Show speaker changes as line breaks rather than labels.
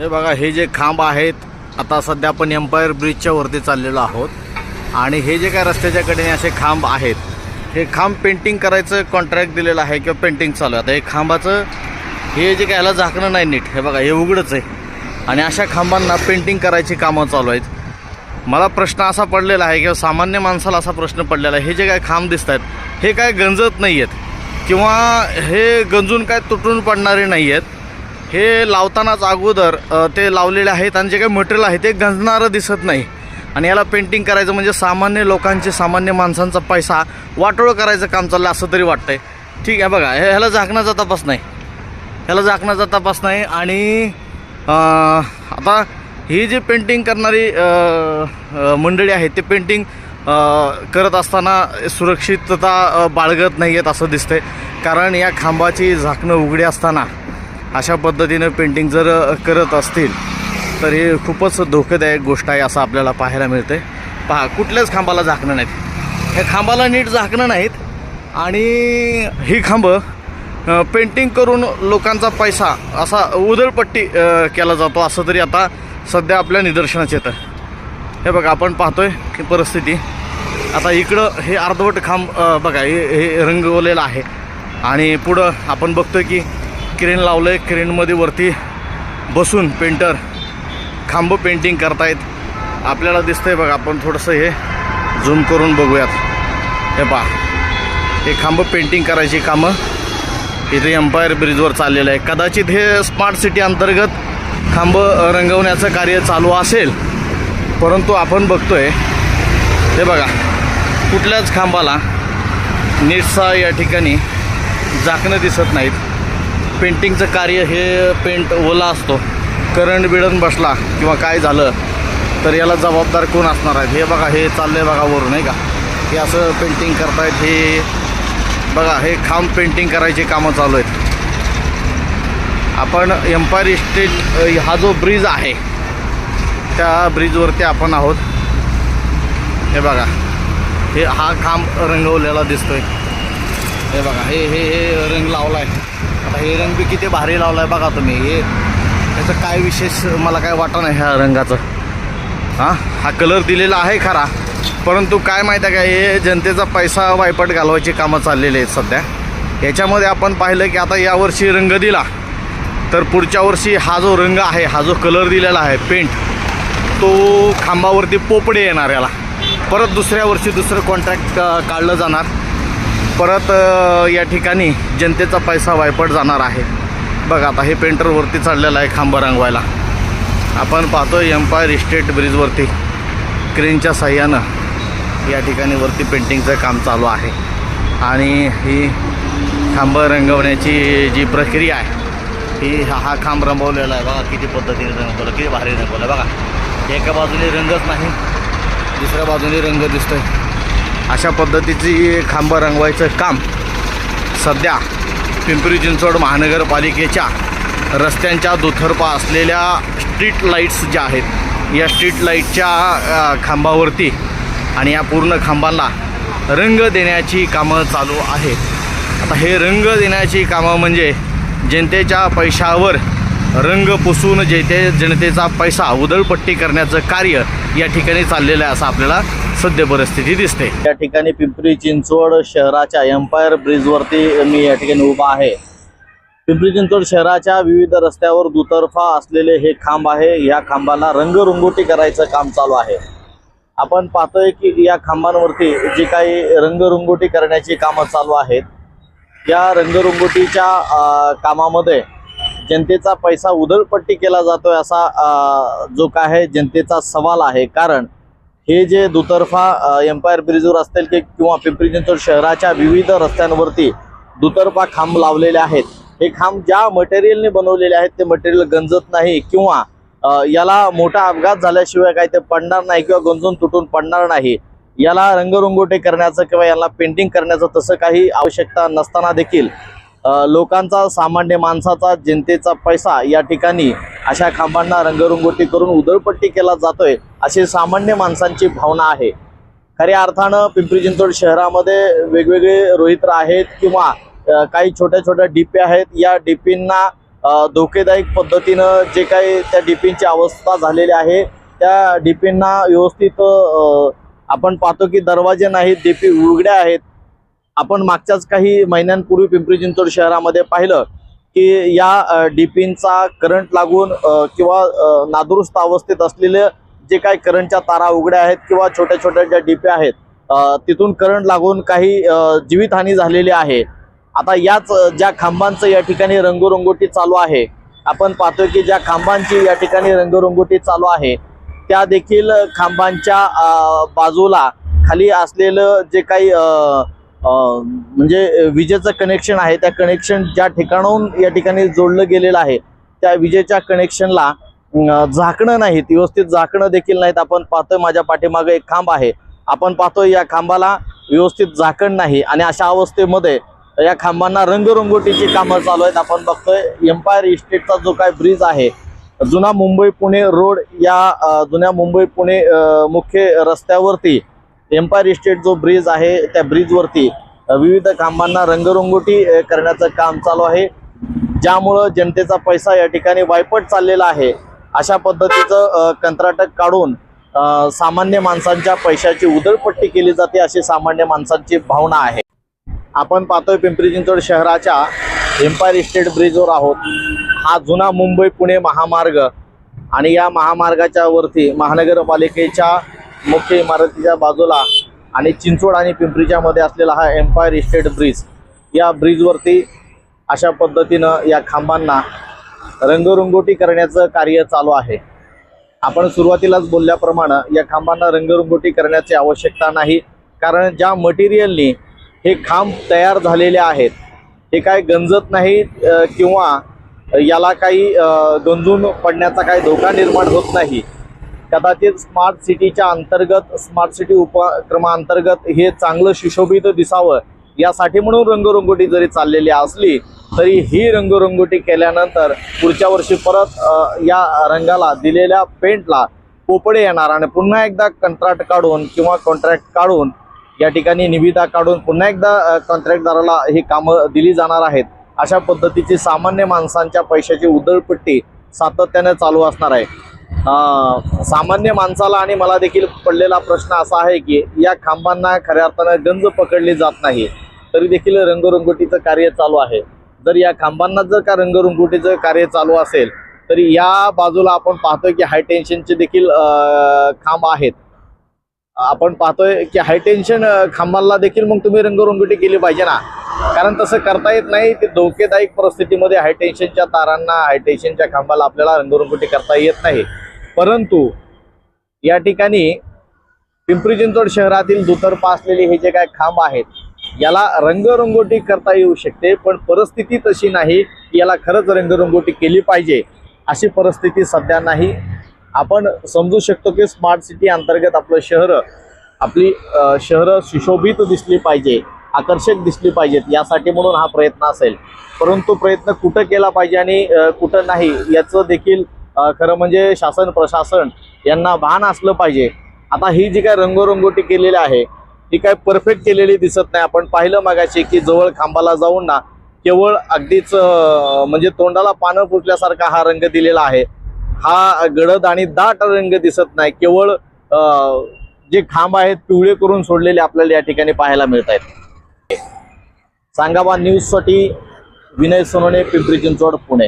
हे बघा हे जे खांब आहेत आता सध्या आपण एम्पायर ब्रिजच्या वरती चाललेलो आहोत. आणि हे जे काय रस्त्याच्या कडेने असे खांब आहेत हे खांब पेंटिंग करायचं कॉन्ट्रॅक्ट दिलेलं आहे किंवा पेंटिंग चालू आहे. आता हे खांबाचं हे जे काय याला झाकणं नाही नीट. हे बघा हे उघडंच आहे. आणि अशा खांबांना पेंटिंग करायची कामं चालू आहेत. मला प्रश्न असा पडलेला आहे किंवा सामान्य माणसाला असा प्रश्न पडलेला आहे हे जे काय खांब दिसत आहेत हे काय गंजत नाही आहेत किंवा हे गंजून काय तुटून पडणारे नाही आहेत हे लावतानाच अगोदर ते लावलेले आहेत आणि जे काही मटेरियल आहे ते गंजणारं दिसत नाही. आणि याला पेंटिंग करायचं म्हणजे सामान्य लोकांचे सामान्य माणसांचा पैसा वाटोळं करायचं काम चाललं असं तरी वाटतंय. ठीक आहे बघा हे ह्याला झाकण्याचा तपास नाही. ह्याला झाकण्याचा तपास नाही आणि आता ही जी पेंटिंग करणारी मंडळी आहे ते पेंटिंग करत असताना सुरक्षितता बाळगत नाही आहेत असं दिसतंय. कारण या खांबाची झाकणं उघडी असताना अशा पद्धतीनं पेंटिंग जर करत असतील तर हे खूपच धोकेदायक गोष्ट आहे असं आपल्याला पाहायला मिळतंय. पहा कुठल्याच खांबाला झाकणं नाहीत. ह्या खांबाला नीट झाकणं नाहीत. आणि ही खांबं पेंटिंग करून लोकांचा पैसा असा उदळपट्टी केला जातो असं तरी आता सध्या आपल्या निदर्शनात येतं. हे बघा आपण पाहतोय की परिस्थिती. आता इकडं हे अर्धवट खांब बघा हे हे रंगवलेलं आहे. आणि पुढं आपण बघतोय की क्रेन लावलं आहे क्रेनमध्ये वरती बसून पेंटर खांब पेंटिंग करतायत. आपल्याला दिसतंय बघा आपण थोडंसं हे झूम करून बघूयात. हे पा हे खांब पेंटिंग करायची कामं इथे एम्पायर ब्रिजवर चाललेलं आहे. कदाचित हे स्मार्ट सिटी अंतर्गत खांब रंगवण्याचं कार्य चालू असेल. परंतु आपण बघतोय हे बघा कुठल्याच खांबाला नीटसा या ठिकाणी झाकणं दिसत नाहीत. पेंटिंगचं कार्य हे पेंट ओला असतो. करंट बिडन बसला किंवा काय झालं तर याला जबाबदार कोण असणार आहेत? हे बघा हे चाललंय बघा वरून नाही का? हे असं पेंटिंग करतायत हे बघा हे खांब पेंटिंग करायची कामं चालू आहेत. आपण एम्पायर इस्टेट हा जो ब्रिज आहे त्या ब्रिजवरती आपण आहोत. हे बघा हे हा खांब रंगवलेला दिसतोय. हे बघा हे हे हे रंग लावला आहे हे रंग बी किती भारी लावलाय बघा तुम्ही. हे त्याचं काय विशेष मला काय वाटत नाही ह्या रंगाचं. हां हा कलर दिलेला आहे खरा. परंतु काय माहीत आहे का हे जनतेचा पैसा वायपट घालवायची कामं चाललेली आहेत सध्या. याच्यामध्ये आपण पाहिलं की आता यावर्षी रंग दिला. तर पुढच्या वर्षी हा जो रंग आहे हा जो कलर दिलेला आहे पेंट तो खांबावरती पोपडे येणार याला. परत दुसऱ्या वर्षी दुसरं कॉन्ट्रॅक्ट काढलं जाणार. परत या ठिकाणी जनतेचा पैसा वायपट जाणार आहे. बघा आता हे पेंटरवरती चढलेलं आहे खांब रंगवायला. आपण पाहतो एम्पायर इस्टेट ब्रिजवरती क्रेनच्या साह्यानं या ठिकाणी वरती पेंटिंगचं काम चालू आहे. आणि ही खांबं रंगवण्याची जी प्रक्रिया आहे ही हा हा खांब रंगवलेला आहे बघा किती पद्धतीने रंगवलं किती भारी रंगवलं बघा. एका बाजूने रंगच नाही दुसऱ्या बाजूने रंग दिसतोय. अशा पद्धतीची खांबं रंगवायचं काम सध्या पिंपरी चिंचवड महानगरपालिकेच्या रस्त्यांच्या दुथरपा असलेल्या स्ट्रीट लाईट्स ज्या आहेत या स्ट्रीट लाईटच्या खांबावरती आणि या पूर्ण खांबांना रंग देण्याची कामं चालू आहेत. आता हे रंग देण्याची कामं म्हणजे जनतेच्या पैशावर रंग पुसून जेथे जनतेचा पैसा उदळपट्टी करण्याचं कार्य या ठिकाणी चाललेलं आहे असं आपल्याला सद्य परिस्थिती दिसते. या ठिकाणी पिंपरी चिंचवड शहराच्या एम्पायर ब्रिजवरती मी या ठिकाणी उभा आहे. पिंपरी चिंचवड शहराच्या विविध रस्त्यावर दुतर्फा असलेले हे खांब आहे. या खांबाला रंगरंगोटी करायचं काम चालू आहे. आपण पाहतोय की या खांबांवरती जी काही रंगरंगोटी करण्याची कामं चालू आहेत या रंगरंगोटीच्या कामामध्ये जनतेचा पैसा उधळपट्टी केला जातोय असा जो काय आहे जनतेचा सवाल आहे. कारण हे जे दुतर्फा एम्पायर ब्रिजवर असतील की किंवा पिंपरी चिंचवड शहराच्या विविध रस्त्यांवरती दुतर्फा खांब लावलेले आहेत. हे खांब ज्या मटेरियलने बनवलेले आहेत ते मटेरियल गंजत नाही किंवा याला मोठा अपघात झाल्याशिवाय काही ते पडणार नाही किंवा गंजून तुटून पडणार नाही. याला रंगरंगोटे करण्याचं किंवा याला पेंटिंग करण्याचं तसं काही आवश्यकता नसताना देखील लोकांचा सामान्य माणसाचा जनतेचा पैसा या ठिकाणी अशा खांबांना रंगरंगोटी करून उधळपट्टी केला जातोय अशी सामान्य माणसांची भावना आहे. खऱ्या अर्थानं पिंपरी चिंचवड शहरामध्ये वेगवेगळे रोहित्र आहेत किंवा काही छोट्या छोट्या डिपे आहेत. या डिपींना
धोकेदायक पद्धतीनं जे काही त्या डीपींची अवस्था झालेली आहे त्या डीपींना व्यवस्थित आपण पाहतो की दरवाजे नाहीत डीपी उघड्या आहेत. आपण मागच्याच काही महिन्यांपूर्वी पिंपरी चिंचवड शहरामध्ये पाहिलं की या डीपींचा करंट लागून किंवा नादुरुस्त अवस्थेत असलेले जे काही करंटच्या तारा उघड्या आहेत किंवा छोट्या छोट्या ज्या डीप्या आहेत तिथून करंट लागून काही जीवितहानी झालेली आहे. आता याच ज्या खांबांचं या ठिकाणी रंगरंगोटी चालू आहे आपण पाहतोय की ज्या खांबांची या ठिकाणी रंगरंगोटी चालू आहे त्या देखील खांबांच्या बाजूला खाली असलेलं जे काही म्हणजे विजेचं कनेक्शन आहे. त्या कनेक्शन ज्या ठिकाणाहून या ठिकाणी जोडलं गेलेलं आहे त्या विजेच्या कनेक्शनला झाकणं नाहीत. व्यवस्थित झाकणं देखील नाहीत. आपण पाहतोय माझ्या पाठीमागे एक खांब आहे. आपण पाहतोय या खांबाला व्यवस्थित झाकण नाही. आणि अशा अवस्थेमध्ये या खांबांना रंगरंगोटीची कामं चालू आहेत. आपण बघतोय एम्पायर इस्टेटचा जो काय ब्रिज आहे जुना मुंबई पुणे रोड या जुन्या मुंबई पुणे मुख्य रस्त्यावरती एम्पायर इस्टेट जो ब्रिज आहे त्या ब्रिजवरती विविध कामांना रंगरंगोटी करण्याचं काम चालू आहे. ज्यामुळं जनतेचा पैसा या ठिकाणी वायपट चाललेला आहे. अशा पद्धतीचं कंत्राटक काढून सामान्य माणसांच्या पैशाची उधळपट्टी केली जाते अशी सामान्य माणसांची भावना आहे. आपण पाहतोय पिंपरी चिंचवड शहराच्या एम्पायर इस्टेट ब्रिजवर आहोत. हा जुना मुंबई पुणे महामार्ग आणि या महामार्गाच्या वरती महानगरपालिकेच्या मुख्य इमारतीच्या बाजूला आणि चिंचवड आणि पिंपरीच्या मध्ये असलेला हा एम्पायर इस्टेट ब्रिज या ब्रिजवरती अशा पद्धतीनं या खांबांना रंगरंगोटी करण्याचं कार्य चालू आहे. आपण सुरुवातीलाच बोलल्याप्रमाणे या खांबांना रंगरंगोटी करण्याची आवश्यकता नाही कारण ज्या मटेरियलनी हे खांब तयार झालेले आहेत हे काय गंजत नाही किंवा याला काही गंजून पडण्याचा काही धोका निर्माण होत नाही कदाचित स्मार्ट सिटीच्या अंतर्गत स्मार्ट सिटी उपक्रमाअंतर्गत हे चांगलं सुशोभित दिसावं यासाठी म्हणून रंगरंगोटी जरी चाललेली असली तरी ही रंगरंगोटी केल्यानंतर पुढच्या वर्षी परत या रंगाला दिलेल्या पेंटला पोपडे येणार. आणि पुन्हा एकदा कंत्राट काढून किंवा कॉन्ट्रॅक्ट काढून या ठिकाणी निविदा काढून पुन्हा एकदा कॉन्ट्रॅक्टदाराला ही कामं दिली जाणार आहेत. अशा पद्धतीची सामान्य माणसांच्या पैशाची उधळपट्टी सातत्याने चालू असणार आहे. सामान्य माणसाला आणि मला देखील पडलेला प्रश्न असा आहे की या खांबांना खऱ्या अर्थानं गंज पकडली जात नाही तरी देखील रंगरंगोटीचं कार्य चालू आहे. जर या खांबांना जर का रंगरंगोटीचं कार्य चालू असेल तरी या बाजूला आपण पाहतोय की हाय टेन्शनचे देखील खांब आहेत. आपण पाहतोय की हाय टेन्शन खांबाला देखील मग तुम्ही रंगरंगोटी केली पाहिजे ना. कारण तसं करता येत नाही ते धोकेदायक परिस्थितीमध्ये हायटेन्शनच्या तारांना हायटेन्शनच्या खांबाला आपल्याला रंगरंगोटी करता येत नाही. परंतु या ठिकाणी पिंपरी चिंचवड शहरातील दुतर्फा असलेले हे जे काय खांब आहेत याला रंगरंगोटी करता येऊ शकते पण परिस्थिती तशी नाही की याला खरंच रंगरंगोटी केली पाहिजे. अशी परिस्थिती सध्या नाही. आपण समजू शकतो की स्मार्ट सिटी अंतर्गत आपलं शहर आपली शहरं सुशोभित दिसली पाहिजे आकर्षक दिसली पाहिजेत यासाठी म्हणून हा प्रयत्न असेल. परंतु प्रयत्न कुठं केला पाहिजे आणि कुठं नाही याचं देखील खरं म्हणजे शासन प्रशासन यांना भान असलं पाहिजे. आता ही जी काय रंगोरंगोटी केलेली आहे ती काय परफेक्ट केलेली दिसत नाही. आपण पाहिलं मागाशी की जवळ खांबाला जाऊन ना केवळ अगदीच म्हणजे तोंडाला पानं फुटल्यासारखा हा रंग दिलेला आहे. हा गडद आणि दाट रंग दिसत नाही. केवळ जे खांब आहेत पिवळे करून सोडलेले आपल्याला या ठिकाणी पाहायला मिळत आहेत. सांगावा न्यूजसाठी विनय सोनोने पिंपरी चिंचवड पुणे.